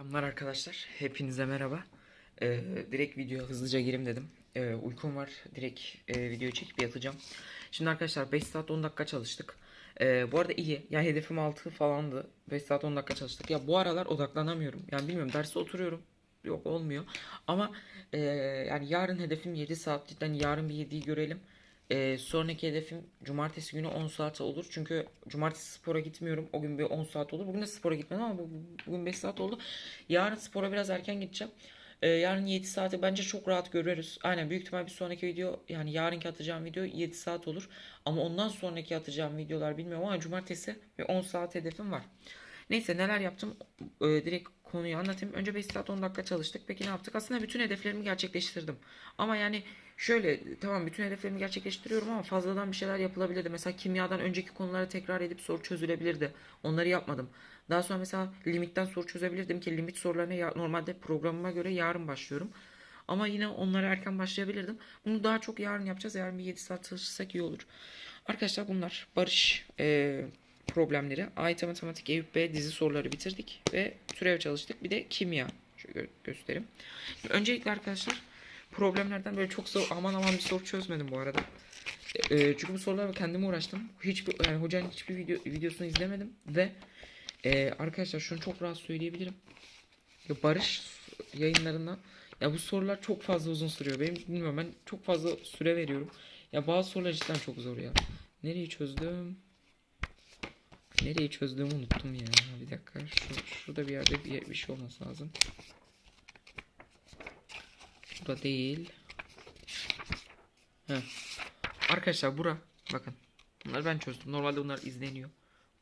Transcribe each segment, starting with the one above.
Selamlar arkadaşlar. Hepinize merhaba. Ee, direkt video hızlıca gireyim dedim. Ee, uykum var. Direkt e, video çekip yatacağım. Şimdi arkadaşlar 5 saat 10 dakika çalıştık. Ee, bu arada iyi. Yani hedefim 6 falandı. 5 saat 10 dakika çalıştık. Ya bu aralar odaklanamıyorum. Yani bilmiyorum derste oturuyorum. Yok olmuyor. Ama e, yani yarın hedefim 7 saat. Cidden yarın bir 7'yi görelim. Ee, sonraki hedefim cumartesi günü 10 saat olur. Çünkü cumartesi spora gitmiyorum. O gün bir 10 saat olur. Bugün de spora gitmedim ama bu- bugün 5 saat oldu. Yarın spora biraz erken gideceğim. Ee, yarın 7 saati bence çok rahat görürüz. Aynen büyük ihtimal bir sonraki video yani yarınki atacağım video 7 saat olur. Ama ondan sonraki atacağım videolar bilmiyorum ama cumartesi bir 10 saat hedefim var. Neyse neler yaptım Ee, direkt konuyu anlatayım. Önce 5 saat 10 dakika çalıştık. Peki ne yaptık? Aslında bütün hedeflerimi gerçekleştirdim. Ama yani şöyle tamam bütün hedeflerimi gerçekleştiriyorum ama fazladan bir şeyler yapılabilirdi. Mesela kimyadan önceki konuları tekrar edip soru çözülebilirdi. Onları yapmadım. Daha sonra mesela limitten soru çözebilirdim ki limit sorularına ya- normalde programıma göre yarın başlıyorum. Ama yine onlara erken başlayabilirdim. Bunu daha çok yarın yapacağız. Yarın bir 7 saat çalışırsak iyi olur. Arkadaşlar bunlar barış eee, problemleri. AYT Matematik Eyüp B dizi soruları bitirdik ve türev çalıştık. Bir de kimya. Şöyle gö- göstereyim. Öncelikle arkadaşlar problemlerden böyle çok zor aman aman bir soru çözmedim bu arada. Eee, çünkü bu sorularla kendim uğraştım. Hiçbir yani hocanın hiçbir video, videosunu izlemedim ve eee, arkadaşlar şunu çok rahat söyleyebilirim. Ya Barış yayınlarından ya bu sorular çok fazla uzun sürüyor. Benim bilmiyorum ben çok fazla süre veriyorum. Ya bazı sorular cidden çok zor ya. Nereyi çözdüm? Nereyi çözdüğümü unuttum ya. Bir dakika. Şu, şurada bir yerde bir, bir şey olması lazım. Burada değil. Heh. Arkadaşlar bura. Bakın. Bunları ben çözdüm. Normalde bunlar izleniyor.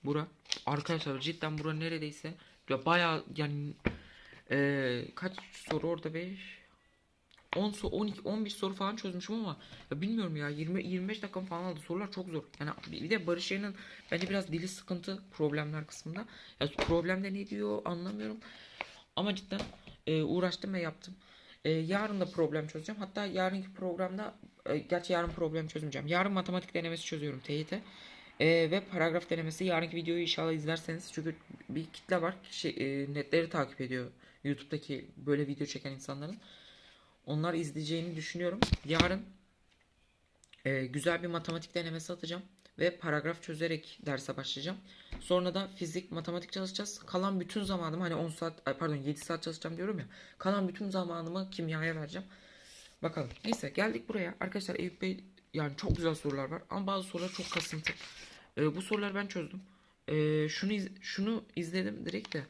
Bura. Arkadaşlar cidden bura neredeyse ya bayağı yani eee, kaç soru orada 5 10 soru 12 11 soru falan çözmüşüm ama ya bilmiyorum ya 20 25 dakika falan aldı. Sorular çok zor. Yani bir de Barış Yayın'ın bence biraz dili sıkıntı problemler kısmında. Ya problemde ne diyor anlamıyorum. Ama cidden e, uğraştım ve yaptım. E, yarın da problem çözeceğim. Hatta yarınki programda e, gerçi yarın problem çözmeyeceğim. Yarın matematik denemesi çözüyorum TYT. E, ve paragraf denemesi yarınki videoyu inşallah izlerseniz çünkü bir kitle var şey, e, netleri takip ediyor YouTube'daki böyle video çeken insanların. Onlar izleyeceğini düşünüyorum. Yarın e, güzel bir matematik denemesi atacağım ve paragraf çözerek derse başlayacağım. Sonra da fizik, matematik çalışacağız. Kalan bütün zamanımı hani 10 saat pardon 7 saat çalışacağım diyorum ya. Kalan bütün zamanımı kimyaya vereceğim. Bakalım. Neyse geldik buraya. Arkadaşlar Eyüp Bey yani çok güzel sorular var ama bazı sorular çok kasıntı. E, bu soruları ben çözdüm. E, şunu iz- şunu izledim direkt de.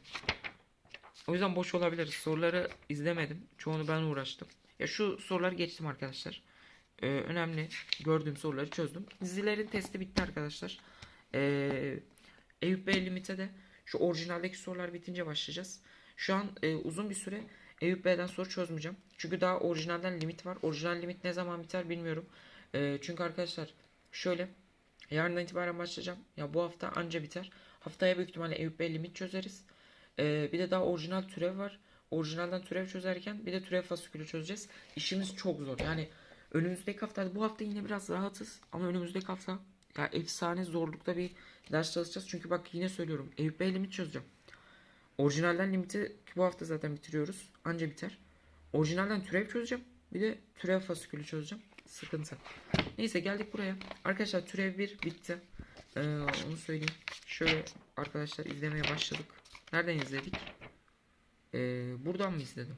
O yüzden boş olabilir. Soruları izlemedim. Çoğunu ben uğraştım. Ya şu soruları geçtim arkadaşlar. Ee, önemli gördüğüm soruları çözdüm. Dizilerin testi bitti arkadaşlar. Ee, Eyüp Bey limite de şu orijinaldeki sorular bitince başlayacağız. Şu an e, uzun bir süre Eyüp Bey'den soru çözmeyeceğim. Çünkü daha orijinalden limit var. Orijinal limit ne zaman biter bilmiyorum. Ee, çünkü arkadaşlar şöyle yarından itibaren başlayacağım. Ya bu hafta anca biter. Haftaya büyük ihtimalle Eyüp Bey limit çözeriz. Ee, bir de daha orijinal türev var. Orijinalden türev çözerken bir de türev fasikülü çözeceğiz. İşimiz çok zor. Yani önümüzdeki hafta bu hafta yine biraz rahatız ama önümüzdeki hafta ya efsane zorlukta bir ders çalışacağız. Çünkü bak yine söylüyorum. Bey limit çözeceğim. Orijinalden limiti bu hafta zaten bitiriyoruz. Anca biter. Orijinalden türev çözeceğim. Bir de türev fasikülü çözeceğim. Sıkıntı. Neyse geldik buraya. Arkadaşlar türev 1 bitti. Ee, onu söyleyeyim. Şöyle arkadaşlar izlemeye başladık. Nereden izledik? Ee, buradan mı izledim?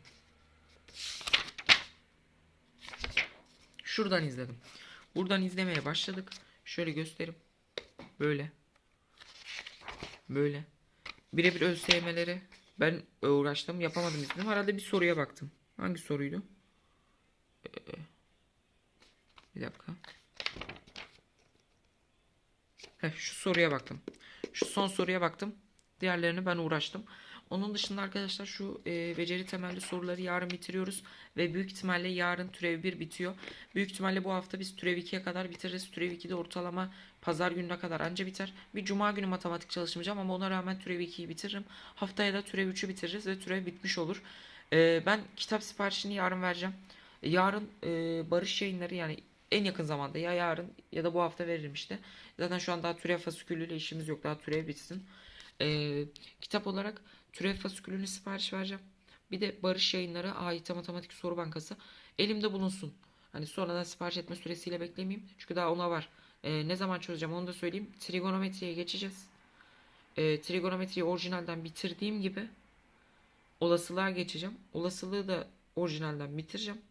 Şuradan izledim. Buradan izlemeye başladık. Şöyle göstereyim. Böyle. Böyle. Birebir ÖSYM'leri ben uğraştım. Yapamadım izledim. Herhalde bir soruya baktım. Hangi soruydu? Ee, bir dakika. Heh, şu soruya baktım. Şu son soruya baktım. Diğerlerini ben uğraştım. Onun dışında arkadaşlar şu e, beceri temelli soruları yarın bitiriyoruz. Ve büyük ihtimalle yarın türev 1 bitiyor. Büyük ihtimalle bu hafta biz türev 2'ye kadar bitiririz. Türev 2'de ortalama pazar gününe kadar anca biter. Bir cuma günü matematik çalışmayacağım ama ona rağmen türev 2'yi bitiririm. Haftaya da türev 3'ü bitiririz ve türev bitmiş olur. E, ben kitap siparişini yarın vereceğim. Yarın e, Barış Yayınları yani en yakın zamanda ya yarın ya da bu hafta veririm işte. Zaten şu an daha türev fasikülüyle işimiz yok. Daha türev bitsin. Ee, kitap olarak Türev fasikülünü sipariş vereceğim. Bir de Barış Yayınları AYT Matematik Soru Bankası elimde bulunsun. Hani sonradan sipariş etme süresiyle beklemeyeyim. Çünkü daha ona var. Ee, ne zaman çözeceğim onu da söyleyeyim. Trigonometriye geçeceğiz. Ee, trigonometriyi orijinalden bitirdiğim gibi olasılığa geçeceğim. Olasılığı da orijinalden bitireceğim.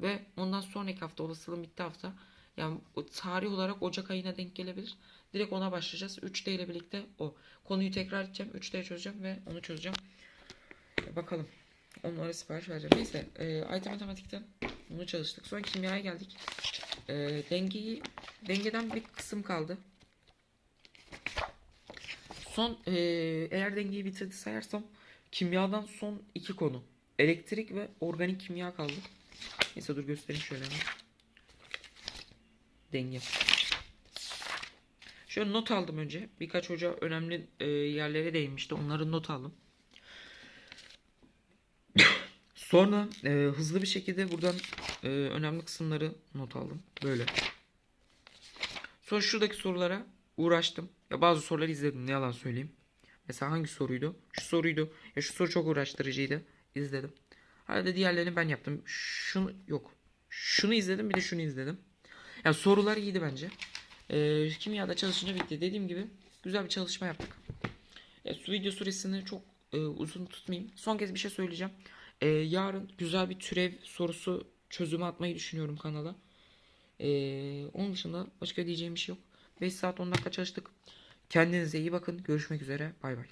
Ve ondan sonraki hafta olasılığın bitti hafta yani tarih olarak Ocak ayına denk gelebilir. Direkt ona başlayacağız. 3D ile birlikte o. Konuyu tekrar edeceğim. 3D çözeceğim ve onu çözeceğim. E, bakalım. Onlara sipariş vereceğim. Neyse. E, IT matematikten bunu çalıştık. Sonra kimyaya geldik. E, dengeyi dengeden bir kısım kaldı. Son e, eğer dengeyi bitirdi sayarsam kimyadan son iki konu. Elektrik ve organik kimya kaldı. Neyse dur göstereyim şöyle. hemen. Denge. Şöyle not aldım önce. Birkaç hoca önemli e, yerlere değinmişti. Onları not aldım. Sonra e, hızlı bir şekilde buradan e, önemli kısımları not aldım. Böyle. Sonra şuradaki sorulara uğraştım. Ya bazı soruları izledim. Ne yalan söyleyeyim. Mesela hangi soruydu? Şu soruydu. Ya şu soru çok uğraştırıcıydı. İzledim. Hadi diğerlerini ben yaptım. Şunu yok. Şunu izledim bir de şunu izledim. Ya sorular iyiydi bence. Ee, kimyada çalışınca bitti. Dediğim gibi güzel bir çalışma yaptık. Ya, su video süresini çok e, uzun tutmayayım. Son kez bir şey söyleyeceğim. Ee, yarın güzel bir türev sorusu çözümü atmayı düşünüyorum kanala. Ee, onun dışında başka diyeceğim bir şey yok. 5 saat 10 dakika çalıştık. Kendinize iyi bakın. Görüşmek üzere. Bay bay.